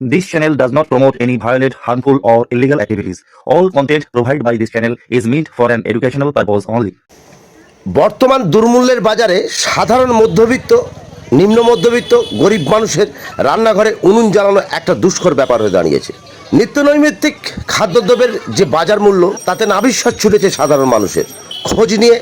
This channel does not promote any violent, harmful, or illegal activities. All content provided by this channel is meant for an educational purpose only. বর্তমান দুর্মূল্যের বাজারে সাধারণ মধ্যবিত্ত নিম্ন মধ্যবিত্ত গরিব মানুষের রান্নাঘরে উনুন জ্বালানো একটা দুষ্কর ব্যাপার হয়ে দাঁড়িয়েছে নিত্য নৈমিত্তিক খাদ্যদ্রব্যের যে বাজার মূল্য তাতে নাবিশ্বাস ছুটেছে সাধারণ মানুষের খোঁজ নিয়ে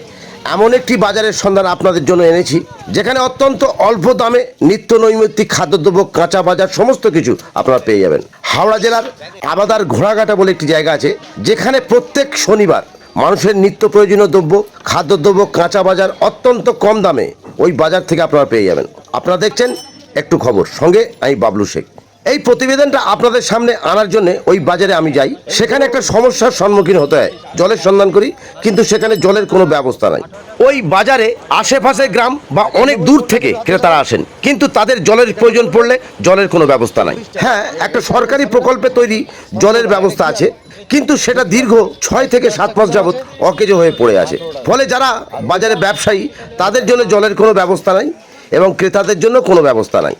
এমন একটি বাজারের সন্ধান আপনাদের জন্য এনেছি, যেখানে অত্যন্ত অল্প দামে নিত্য নৈমিত্তিক খাদ্যদ্রব্য, কাঁচা বাজার, সমস্ত কিছু আপনারা পেয়ে যাবেন। হাওড়া জেলার আবাদার ঘোড়াঘাটা বলে একটি জায়গা আছে, যেখানে প্রত্যেক শনিবার মানুষের নিত্য প্রয়োজনীয় দ্রব্য, খাদ্যদ্রব্য, কাঁচা বাজার অত্যন্ত কম দামে ওই বাজার থেকে আপনারা পেয়ে যাবেন। আপনারা দেখছেন একটু খবর, সঙ্গে আমি বাবলু শেখ। এই প্রতিবেদনটা আপনাদের সামনে আনার জন্য ওই বাজারে আমি যাই। সেখানে একটা সমস্যার সম্মুখীন হতে হয়। জলের সন্ধান করি, কিন্তু সেখানে জলের কোনো ব্যবস্থা নাই। ওই বাজারে আশেপাশে গ্রাম বা অনেক দূর থেকে ক্রেতারা আসেন, কিন্তু তাদের জলের প্রয়োজন পড়লে জলের কোনো ব্যবস্থা নাই। হ্যাঁ একটা সরকারি প্রকল্পে তৈরি জলের ব্যবস্থা আছে, কিন্তু সেটা দীর্ঘ ছয় থেকে সাত মাস যাবৎ অকেজো হয়ে পড়ে আছে। ফলে যারা বাজারে ব্যবসায়ী, তাদের জন্য জলের কোনো ব্যবস্থা নাই এবং ক্রেতাদের জন্য কোনো ব্যবস্থা নাই।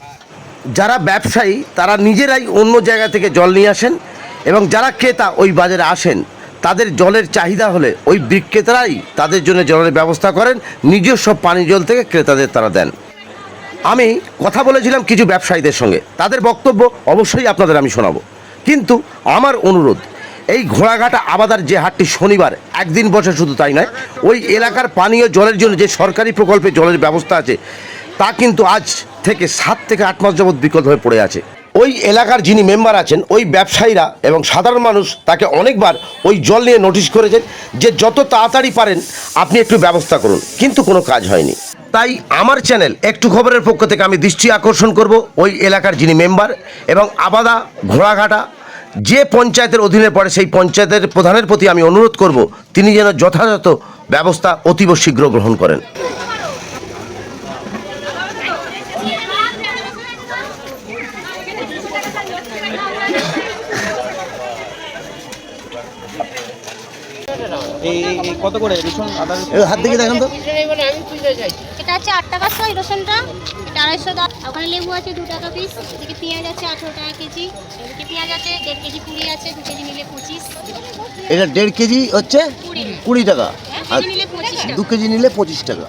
যারা ব্যবসায়ী, তারা নিজেরাই অন্য জায়গা থেকে জল নিয়ে আসেন এবং যারা ক্রেতা ওই বাজারে আসেন, তাদের জলের চাহিদা হলে ওই বিক্রেতারাই তাদের জন্য জলের ব্যবস্থা করেন, নিজস্ব পানীয় জল থেকে ক্রেতাদের তারা দেন। আমি কথা বলেছিলাম কিছু ব্যবসায়ীদের সঙ্গে, তাদের বক্তব্য অবশ্যই আপনাদের আমি শোনাবো। কিন্তু আমার অনুরোধ, এই ঘোড়াঘাটা আবাদার যে হাটটি শনিবার, একদিন বসে শুধু তাই নয়, ওই এলাকার পানীয় জলের জন্য যে সরকারি প্রকল্পে জলের ব্যবস্থা আছে তা কিন্তু আজ থেকে সাত থেকে আট মাস যাবৎ বিকল হয়ে পড়ে আছে। ওই এলাকার যিনি মেম্বার আছেন, ওই ব্যবসায়ীরা এবং সাধারণ মানুষ তাকে অনেকবার ওই জল নিয়ে নোটিশ করেছেন যে যত তাড়াতাড়ি পারেন, আপনি একটু ব্যবস্থা করুন। কিন্তু কোনো কাজ হয়নি। তাই আমার চ্যানেল একটু খবরের পক্ষ থেকে আমি দৃষ্টি আকর্ষণ করব ওই এলাকার যিনি মেম্বার এবং আবাদা ঘোড়াঘাটা, যে পঞ্চায়েতের অধীনে পড়ে সেই পঞ্চায়েতের প্রধানের প্রতি আমি অনুরোধ করব, তিনি যেন যথাযথ ব্যবস্থা অতীব শীঘ্র গ্রহণ করেন। এই এই- এই কত করে? রসুন আদা হাত দিকে দেখেন তো। এটা হচ্ছে আট টাকা শো রসুনটা। এটা আড়াইশো ওখানে লেবু আছে দু টাকা পিস এদিকে পেঁয়াজ আছে আঠেরো টাকা কেজি। এদিকে পেঁয়াজ আছে দেড় কেজি কুড়ি আছে দু কেজি নিলে পঁচিশ। এটা দেড় কেজি হচ্ছে কুড়ি। টাকা। পঁচিশ টাকা। দু কেজি নিলে পঁচিশ টাকা।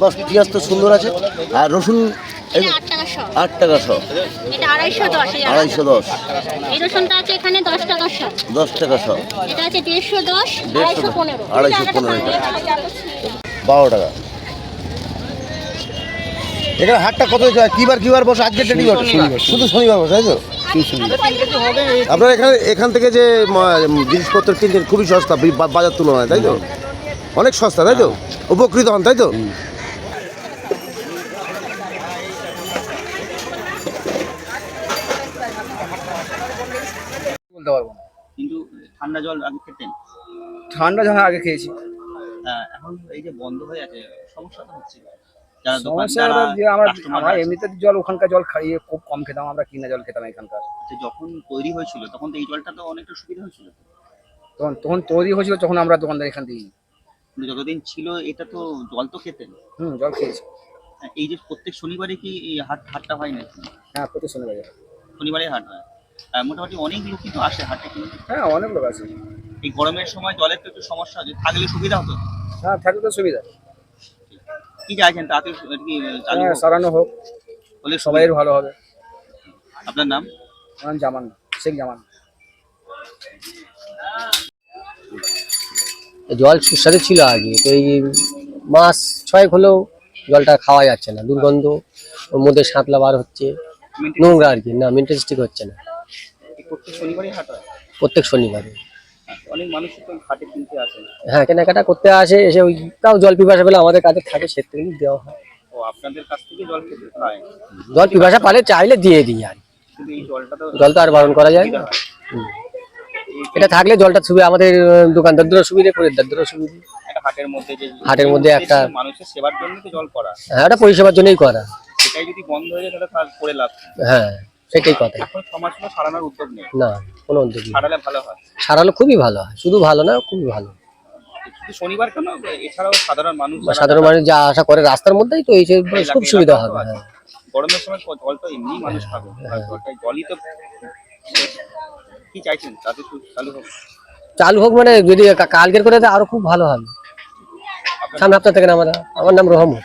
বাস পেঁয়াজ তো সুন্দর আছে। আর রসুন আট টাকা শো এটা আড়াইশো দশ আড়াইশো। দশ। এই রসুনটা আছে এখানে দশ টাকা শো দশ টাকা শো এটা আছে দেড়শো দশ আড়াইশো পনেরো। আড়াইশো পনেরো বারো টাকা। এখানে হাটটা কত কিবার কিবার বসে? আজকে ডেটি শুধু শনিবার বসে তাই তো? আপনার এখানে এখান থেকে যে জিনিসপত্র কিনছেন খুবই সস্তা বা- বাজার তুলনায় তাই তো? অনেক সস্তা তাই তো? উপকৃত হন তাই তো বলতে পারব না কিন্তু ঠান্ডা জল আগে খেতেন? ঠান্ডা জল আগে খেয়েছি। আহ, এখন এই যে বন্ধ হয়ে আছে সমস্যা তো হচ্ছে। সমস্যা যে আমরা আমরা এমনিতে জল ওখানকার জল খাইয়ে খুব কম খেতাম আমরা কিনা জল খেতাম এখানকার। যে যখন তৈরি হয়েছিল তখন তো এই জলটা তো অনেকটা সুবিধা হয়েছিল তখন তখন তৈরি হয়েছিল তখন আমরা দোকানদার এখান থেকে যতদিন ছিল এটা তো জল তো খেতেন। হুম জল খেয়েছি। এই যে প্রত্যেক শনিবারে কি এই হাট হাটটা হয় নাকি? হ্যাঁ প্রতি শনিবার। শনিবারে হাট হয়। মোটামুটি অনেক লোক কিন্তু আসে হাটে কিনতে হ্যাঁ অনেক লোক আছে এই গরমের সময় জলের তো একটু সমস্যা আছে থাকলে সুবিধা হতো? হ্যাঁ থাকলে তো সুবিধা। কি চাইছেন তাতে কি চালু হ্যাঁ হোক? সারানো হোক। হলে সবাই ভালো হবে। আপনার নাম? আমার নাম জামান শেখ জামান। জল সুস্বাদু ছিল আগে তো এই মাস ছয়েক হলেও জলটা খাওয়া যাচ্ছে না দুর্গন্ধ ওর মধ্যে সাঁতলা বার হচ্ছে নোংরা আর কি না মেন্টালিস্টিক হচ্ছে না। প্রত্যেক শনিবারই হাট হয়? প্রত্যেক শনিবারে। অনেক মানুষ তো হাটে কিনতে আসে হ্যাঁ কেনাকাটা করতে আসে এসে ওই তাও জল পিপাসা পেলে আমাদের কাছে থাকে সে দেওয়া হয়। ও আপনাদের কাছ থেকে জল খেতে হয় জল পিপাসা পালে চাইলে দিয়ে দিই আর। জল তো আর বারণ করা যায় না। এটা থাকলে জলটা সুবিধা আমাদের দোকানদারদেরও সুবিধে খরিদ্দারদেরও সুবিধে। হাটের মধ্যে যে হাটের মধ্যে একটা- মানুষের সেবার জন্য তো জল করা। হ্যাঁ ওটা পরিষেবার জন্যই করা। সেটাই যদি বন্ধ হয়ে যায় তাহলে করে লাভ হ্যাঁ। সেটাই কথা। না কোনো উদ্যোগ সারালে হয়? খুবই ভালো হয়। শুধু ভালো না খুবই ভালো। শনিবার কেন? এছাড়াও সাধারণ মানুষ সাধারণ মানুষ যা আশা করে রাস্তার মধ্যেই তো এই খুব সুবিধা হবে হ্যাঁ। গরমের সময় জল তো এমনি মানুষ খাবে। জলই তো কি চাইছেন? তাতে চালু হোক। চালু হোক মানে যদি কালকের করে আরও খুব ভালো হবে। সামনে সপ্তাহ থেকে আমরা আমার নাম রহম আহ,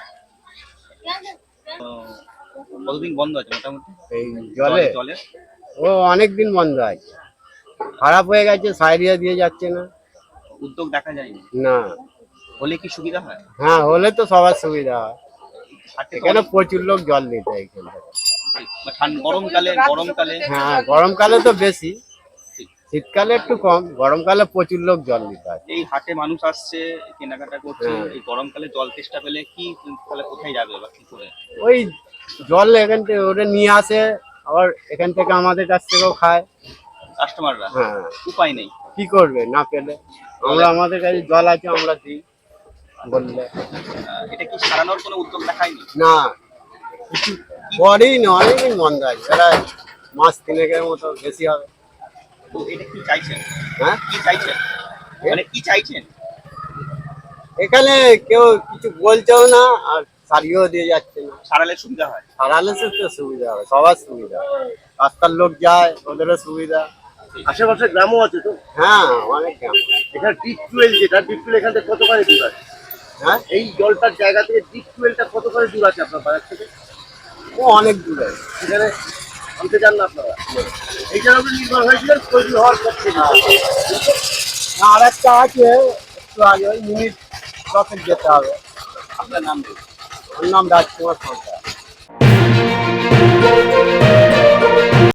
কতদিন বন্ধ আছে মোটামুটি? এই জলে। জলে ও অনেক দিন বন্ধ আছে। খারাপ হয়ে গেছে সাইরিয়া দিয়ে যাচ্ছে না। উদ্যোগ দেখা যায়নি? না। হলে কি সুবিধা হয়? হ্যাঁ হলে তো সবার সুবিধা হয়। এখানে প্রচুর লোক জল নিতে এখান গরমকালে গরমকালে হ্যাঁ গরমকালে তো বেশি। শীতকালে একটু কম গরমকালে প্রচুর লোক জল নিতে হয়। এই হাটে মানুষ আসছে কেনাকাটা করছে হ্যাঁ। এই গরমকালে জল তেষ্টা পেলে কি তাহলে কোথায় যাবে বা কি করে? ওই জল এখান থেকে ওটা নিয়ে আসে আবার এখান থেকে আমাদের কাছ থেকেও খায়। কাস্টমাররা হ্যাঁ। উপায় নেই। কি করবে না পেলে? আমরা আমাদের কাছে জল আছে আমরা দিই বললে। এটা কি সারানোর কোনো উদ্যোগ দেখায়নি? না। কিছু পরেই না অনেকদিন বন্ধ আছে। মাস তিনেকের মতো বেশি হবে। তো এটা কি চাইছেন? হ্যাঁ? কি চাইছেন? মানে কি চাইছেন? এখানে কেউ কিছু বলছেও না আর সারিও দিয়ে যাচ্ছে। সারালে সুবিধা হয়? সারালে তো সুবিধা হবে সবার সুবিধা। রাস্তার লোক যায় ওদেরও সুবিধা। আশেপাশে গ্রামও আছে তো? হ্যাঁ অনেক গ্রাম। এখানে ডিপ টুয়েল যেটা ডিপ টুয়েল এখান থেকে কত করে দূর আছে? হ্যাঁ? এই জলটার জায়গা থেকে ডিপ টুয়েলটা কত করে দূর আছে আপনার বাজার থেকে? ও অনেক দূরে। সেখানে আনতে চান না আপনারা? এইটার উপরে নির্ভর হয়েছিলেন তৈরি হওয়ার পর থেকে। আর একটা আছে একটু আগে ওই মিনিট দশেক যেতে হবে। আপনার নাম দিন ওর নাম রাজকুমার সরকার।